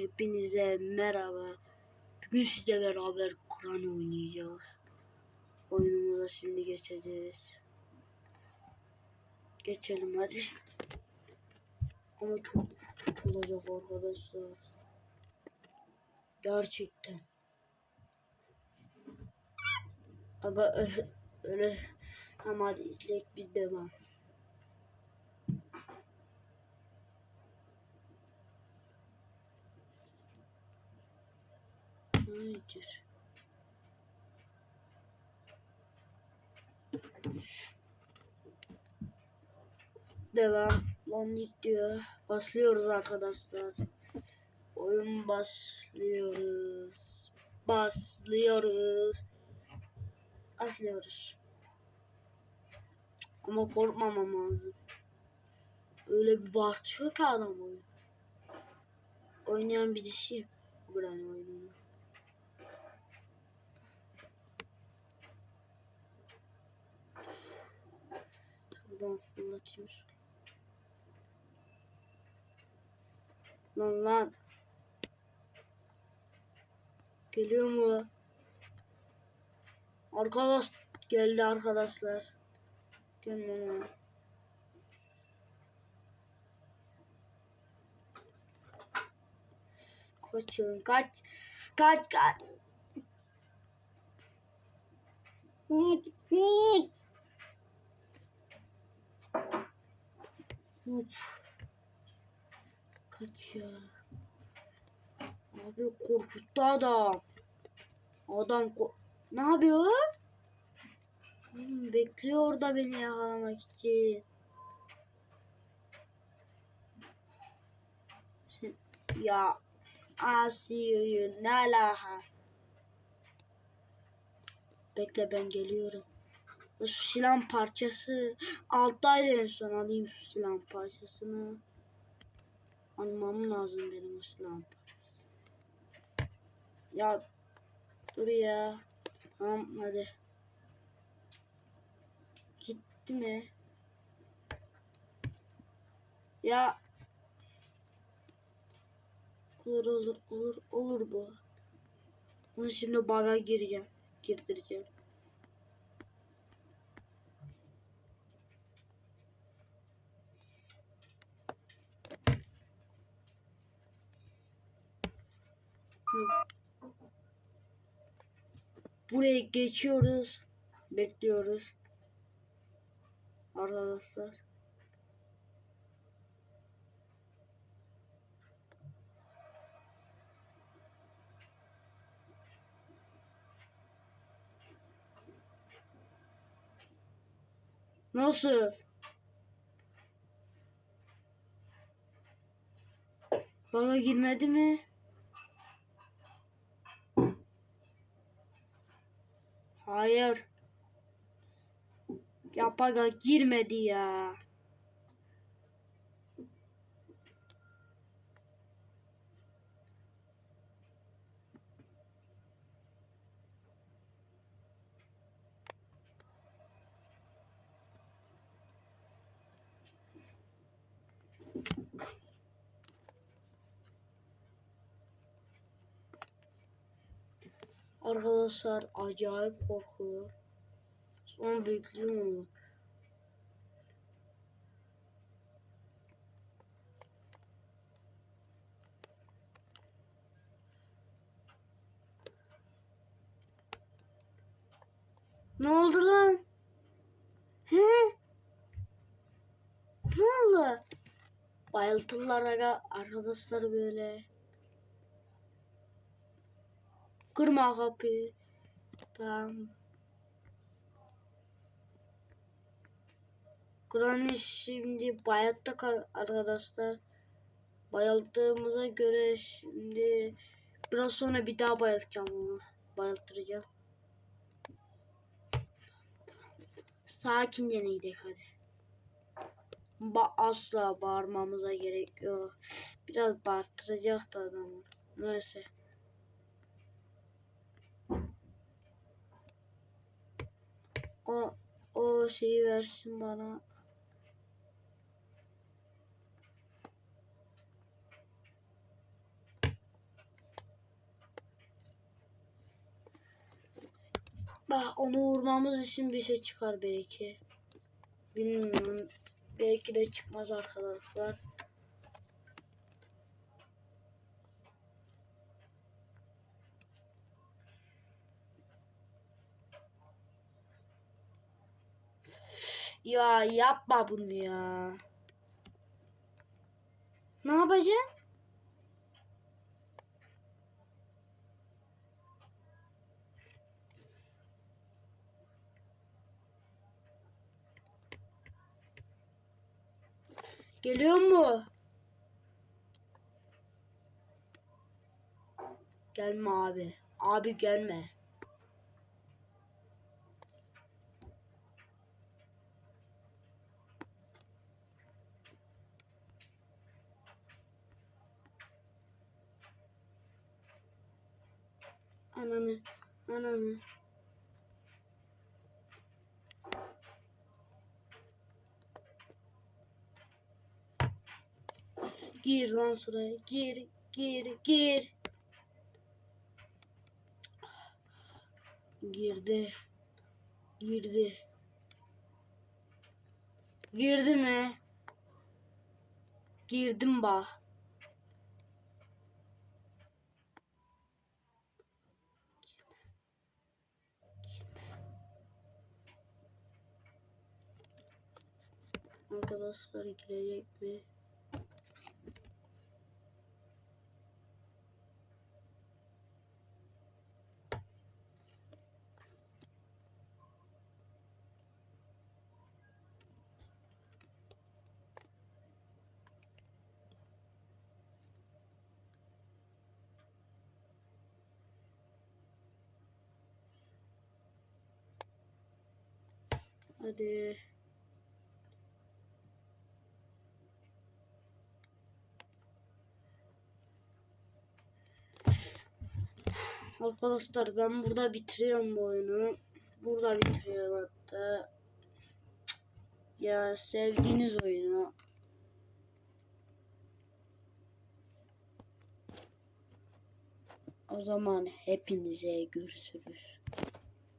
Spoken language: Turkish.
hepinize merhaba. Bugün sizle beraber Kur'an oynayacağız. Oyunumuza şimdi geçeceğiz. Geçelim hadi. Ama çok olacak arkadaşlar. Gerçekten. Aga öyle. Ama hadi biz devam. Hayır. Devam. Londik diyor. Başlıyoruz arkadaşlar. Oyun başlıyoruz. Başlıyoruz. Başlıyoruz. Ama korkmamam lazım. Öyle bir bağırtıyor ki adam oyun. Oynayan birisi. Buranın oyununu. Fırlatayım şu. Lan lan. Geliyor mu? Arkadaş geldi arkadaşlar. Gelmem Kaçın kaç. Kaç kaç. Kaç kaç. Kaç. Kaç ya. Abi korkuttu adam. Adam ko ne yapıyor? Hmm, bekliyor orada beni yakalamak için. Ya Asiye'yi ne alaka? Bekle ben geliyorum. Şu silah parçası alttaydı en son alayım şu silah parçasını. Almam lazım benim o silah parçası. Ya dur ya. Tamam hadi. Gitti mi? Ya olur olur olur olur bu. Bunu şimdi baga gireceğim. Girdireceğim. Buraya geçiyoruz. Bekliyoruz. Arkadaşlar. Nasıl? Bana girmedi mi? Hayır. Yapaga girmedi ya. Arkadaşlar acayip korkuyor. Sonra bekliyorum onu. Ne oldu lan? He? Ne oldu? Bayıltırlar arkadaşlar böyle. Kırma kapıyı. Tamam. Kur'an'ı şimdi bayattık arkadaşlar. Bayılttığımıza göre şimdi biraz sonra bir daha bayıltacağım onu. Bayılttıracağım. Sakince neydik hadi. Ba asla bağırmamıza gerek yok. Biraz bağırtıracak da adamı. Neyse. o, o şeyi versin bana. Bak onu vurmamız için bir şey çıkar belki. Bilmiyorum. Belki de çıkmaz arkadaşlar. Ya yapma bunu ya. Ne yapacaksın? Geliyor mu? Gelme abi. Abi gelme. Ananı, ananı. Gir lan şuraya. Gir, gir, gir. Girdi. Girdi. Girdi mi? Girdim bak. Arkadaşlar girecek mi? Hadi. Arkadaşlar ben burada bitiriyorum bu oyunu. Burada bitiriyorum hatta. Ya sevdiğiniz oyunu. O zaman hepinize görüşürüz.